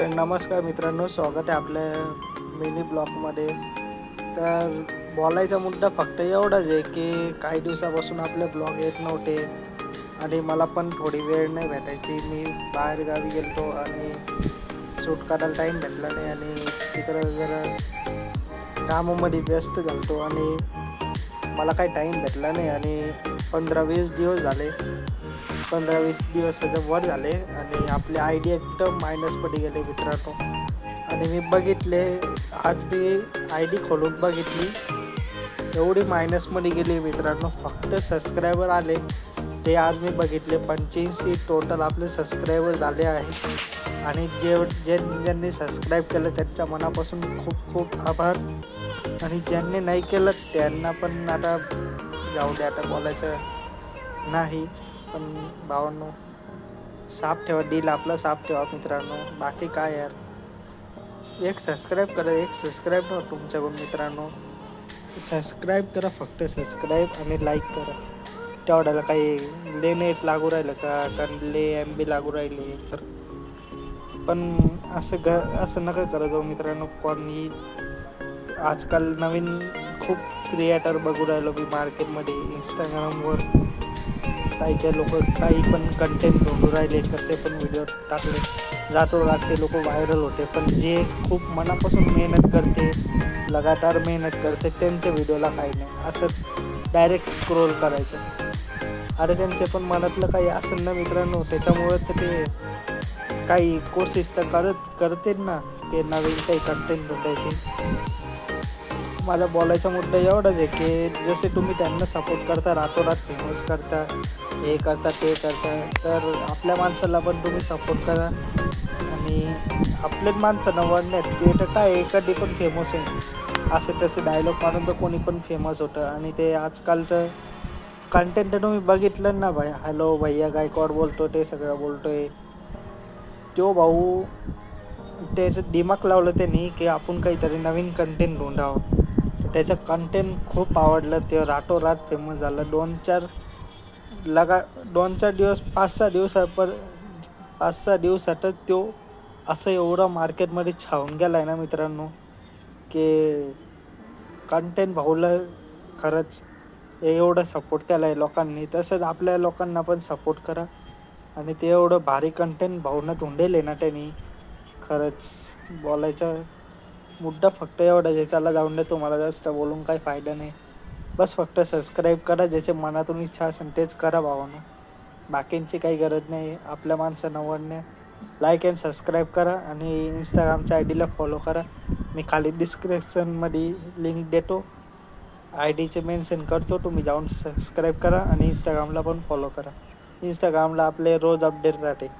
तर नमस्कार मित्रांनो स्वागत आहे आपल्या मिनी ब्लॉकमध्ये तर बोलायचा मुद्दा फक्त एवढाच आहे की काही दिवसापासून आपले ब्लॉग येत नव्हते आणि मला पण थोडी वेळ नाही भेटायची. मी बाहेर गावी आणि सूट काढायला टाईम भेटला नाही आणि तिकडं जरा कामामध्ये व्यस्त झालतो आणि मला काही टाईम भेटला नाही आणि पंधरा वीस दिवस झाले. पंधरा वीस दिवस दिवसाच्या वर झाले आणि आपले आय डी एकदम मायनसमध्ये गेले मित्रांनो. आणि मी बघितले आज मी आय डी खोलून बघितली. एवढी मायनसमध्ये गेली मित्रांनो फक्त सबस्क्रायबर आले. ते आज मी बघितले पंच्याऐंशी टोटल आपले सबस्क्रायबर झाले आहे आणि जे जे ज्यांनी सबस्क्राईब केलं त्यांच्या मनापासून खूप खूप आभार. आणि ज्यांनी नाही केलं त्यांना पण आता जाऊ दे आता बोलायचं नाही. पण भावांनो साफ ठेवा डील आपला साफ ठेवा मित्रांनो. बाकी काय यार? एक सबस्क्राईब करा एक सबस्क्राईब करा तुमच्याकडून मित्रांनो. सबस्क्राईब करा फक्त सबस्क्राईब आणि लाईक करा. तेवढ्याला काही ले नेट लागू राहिलं का? कारण ले एम बी लागू राहिले. तर पण असं ग असं नका करत जाऊ मित्रांनो. कोणी आजकाल नवीन खूप क्रिएटर बघू राहिलो मी मार्केटमध्ये इंस्टाग्रामवर काही काही लोक काही पण कंटेंट बनवून राहिले कसे पण व्हिडिओ टाकले. रातो रात ते लोक व्हायरल होते पण जे खूप मनापासून मेहनत करते लगातार मेहनत करते त्यांच्या व्हिडिओला काही नाही. असं डायरेक्ट स्क्रोल करायचं. अरे त्यांचे पण मनातलं काही असं ना मित्रांनो त्याच्यामुळे तर ते काही कोशिश तर करत करते ना ते नवीन काही कंटेंट बनवायचे माझा बोलायचा मुद्दा एवढाच आहे की जसे तुम्ही त्यांना सपोर्ट करता रातोरात फेमस करता हे करता ते करता. तर आपल्या माणसाला पण तुम्ही सपोर्ट करा. आणि आपलेच माणसं नवडण्यात ते तर काय आहे, पण फेमस होईल असे तसे डायलॉग मारून तर कोणी पण फेमस होतं. आणि ते आजकाल तर कंटेंट तुम्ही बघितलं ना भाई. हॅलो भैया गायकवाड बोलतो ते सगळं बोलतो आहे तो भाऊ त्याचं दिमाग लावलं त्यांनी की आपण काहीतरी नवीन कंटेंट ढूंढावं. त्याचं कंटेंट खूप आवडलं. ते रातोरात फेमस झालं. दोन चार लगा दोन चार दिवस पाच सहा दिवसापर पाच सहा दिवसातच तो असं एवढं मार्केटमध्ये छावून गेला आहे ना मित्रांनो की कंटेंट भाऊला खरंच एवढं सपोर्ट केला आहे लोकांनी. तसंच आपल्या लोकांना पण सपोर्ट करा. आणि ते एवढं भारी कंटेंट भाऊनं धुंडेल ना त्यांनी. खरंच बोलायचा मुद्दा फक्त एवढा जे चला जाऊन दे तुम्हाला जास्त बोलून काही फायदा नाही. बस फक्त सबस्क्राईब करा ज्याच्या मनातून इच्छा असेल तेच करा भावानं. बाकींची काही गरज नाही आपल्या माणसं नवडणे लाईक अँड सबस्क्राईब करा आणि इंस्टाग्रामच्या आय डीला फॉलो करा. मी खाली डिस्क्रिप्शनमध्ये लिंक देतो. आय डीचे मेन्शन करतो तुम्ही जाऊन सबस्क्राईब करा आणि इंस्टाग्रामला पण फॉलो करा. इंस्टाग्रामला आपले रोज अपडेट राहते.